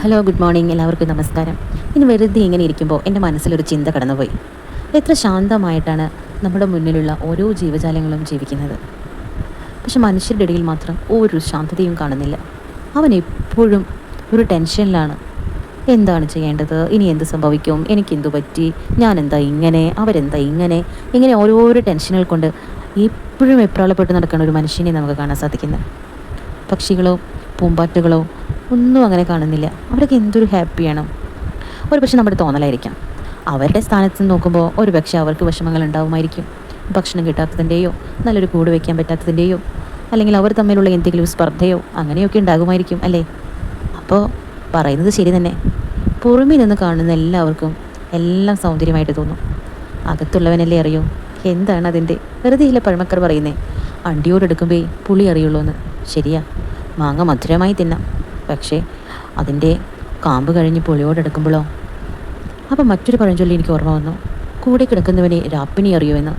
Hello good morning എല്ലാവർക്കും നമസ്കാരം. ഇനി വെറുതെ ഇങ്ങനെ ഇരിക്കുമ്പോൾ എന്റെ മനസ്സിലൊരു ചിന്ത കടന്നുപോയി. എത്ര ശാന്തമായിട്ടാണ് നമ്മുടെ മുന്നിലുള്ള ഓരോ ജീവജാലങ്ങളും ജീവിക്കുന്നത്. പക്ഷെ മനുഷ്യരുടെ ഇടയിൽ മാത്രം ഒരു ശാന്തതയും കാണുന്നില്ല. അവൻ എപ്പോഴും ഒരു ടെൻഷനിലാണ്. എന്താണ് ചെയ്യേണ്ടത്? ഇനി എന്ത് സംഭവിക്കും? എനിക്കെന്തു പറ്റി? ഞാൻ എന്താ ഇങ്ങനെ? അവരെന്താ ഇങ്ങനെ? ഇങ്ങനെ ഓരോരോ ടെൻഷനുകൾ കൊണ്ട് എപ്പോഴും എപ്രാളപ്പെട്ട് നടക്കുന്ന ഒരു മനുഷ്യനെ നമുക്ക് കാണാൻ സാധിക്കുന്നത് പക്ഷികളോ പൂമ്പാറ്റകളോ ഒന്നും അങ്ങനെ കാണുന്നില്ല. അവരൊക്കെ എന്തൊരു ഹാപ്പിയാണ് ഒരു പക്ഷെ നമ്മുടെ തോന്നലായിരിക്കാം. അവരുടെ സ്ഥാനത്ത് നോക്കുമ്പോൾ ഒരു പക്ഷേ അവർക്ക് വിഷമങ്ങൾ ഉണ്ടാവുമായിരിക്കും. ഭക്ഷണം കിട്ടാത്തതിന്റെയോ നല്ലൊരു കൂട് വയ്ക്കാൻ പറ്റാത്തതിന്റെയോ അല്ലെങ്കിൽ അവർ തമ്മിലുള്ള എന്തെങ്കിലും സ്പർദ്ധയോ അങ്ങനെയൊക്കെ ഉണ്ടാകുമായിരിക്കും അല്ലേ? അപ്പോൾ പറയുന്നത് ശരി തന്നെ. പുറമേ നിന്ന് കാണുന്ന എല്ലാവർക്കും എല്ലാം സൗന്ദര്യമായിട്ട് തോന്നും. അകത്തുള്ളവനല്ലേ അറിയൂ? എന്താണ് അതിന്റെ വെറുതെ ഇല്ല പഴമക്കർ പറയുന്നേ. അണ്ടിയോടെടുക്കുമ്പേ പുളി അറിയുള്ളൂ എന്ന് ശരിയാ. മാങ്ങ മധുരമായി തിന്നാം. പക്ഷേ അതിന്റെ കാമ്പ് കഴിഞ്ഞ് പുളിയോടെടുക്കുമ്പോഴോ അപ്പം മറ്റൊരു പഴഞ്ചൊല്ലി എനിക്ക് ഓർമ്മ വന്നു. കൂടെ കിടക്കുന്നവനെ രാപ്പിനി അറിയുമെന്ന്.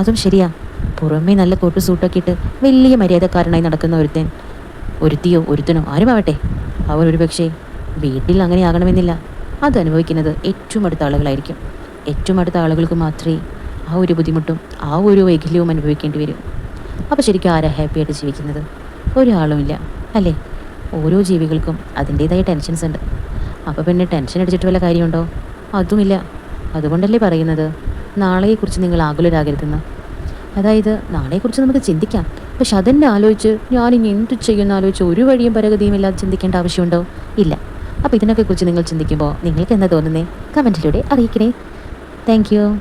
അതും ശരിയാ. പുറമേ നല്ല കോട്ട് സൂട്ടൊക്കെ ഇട്ട് വലിയ മര്യാദക്കാരനായി നടക്കുന്ന ഒരുത്തൻ. ഒരുത്തിയോ ഒരുത്തനോ ആരുമാവട്ടെ? അവർ ഒരു പക്ഷേ വീട്ടിൽ അങ്ങനെ ആകണമെന്നില്ല. അത് അനുഭവിക്കുന്നത് ഏറ്റവും അടുത്ത ആളുകളായിരിക്കും. ഏറ്റവും അടുത്ത ആളുകൾക്ക് മാത്രമേ ആ ഒരു ബുദ്ധിമുട്ടും ആ ഒരു വൈകല്യവും അനുഭവിക്കേണ്ടി വരും. അപ്പോൾ ശരിക്കും ആരാ ഹാപ്പിയായിട്ട് ജീവിക്കുന്നത്? ഒരാളുമില്ല അല്ലേ? ഓരോ ജീവികൾക്കും അതിന്റേതായ ടെൻഷൻസ് ഉണ്ട്. അപ്പോൾ പിന്നെ ടെൻഷൻ അടിച്ചിട്ട് വല്ല കാര്യമുണ്ടോ? അതുമില്ല. അതുകൊണ്ടല്ലേ പറയുന്നത്? നാളെയെക്കുറിച്ച് നിങ്ങൾ ആകുലരാകരുതെന്ന്. അതായത് നാളെക്കുറിച്ച് നമുക്ക് ചിന്തിക്കാം. പക്ഷെ അതെന്നെ ആലോചിച്ച് ഞാനിനി എന്ത് ചെയ്യുന്ന ആലോചിച്ച് ഒരു വഴിയും പരഗതിയും ഇല്ലാതെ ചിന്തിക്കേണ്ട ആവശ്യമുണ്ടോ? ഇല്ല. അപ്പോൾ ഇതിനൊക്കെ കുറിച്ച് നിങ്ങൾ ചിന്തിക്കുമ്പോൾ നിങ്ങൾക്ക് എന്താ തോന്നുന്നേ? കമന്റിലൂടെ അറിയിക്കണേ. താങ്ക്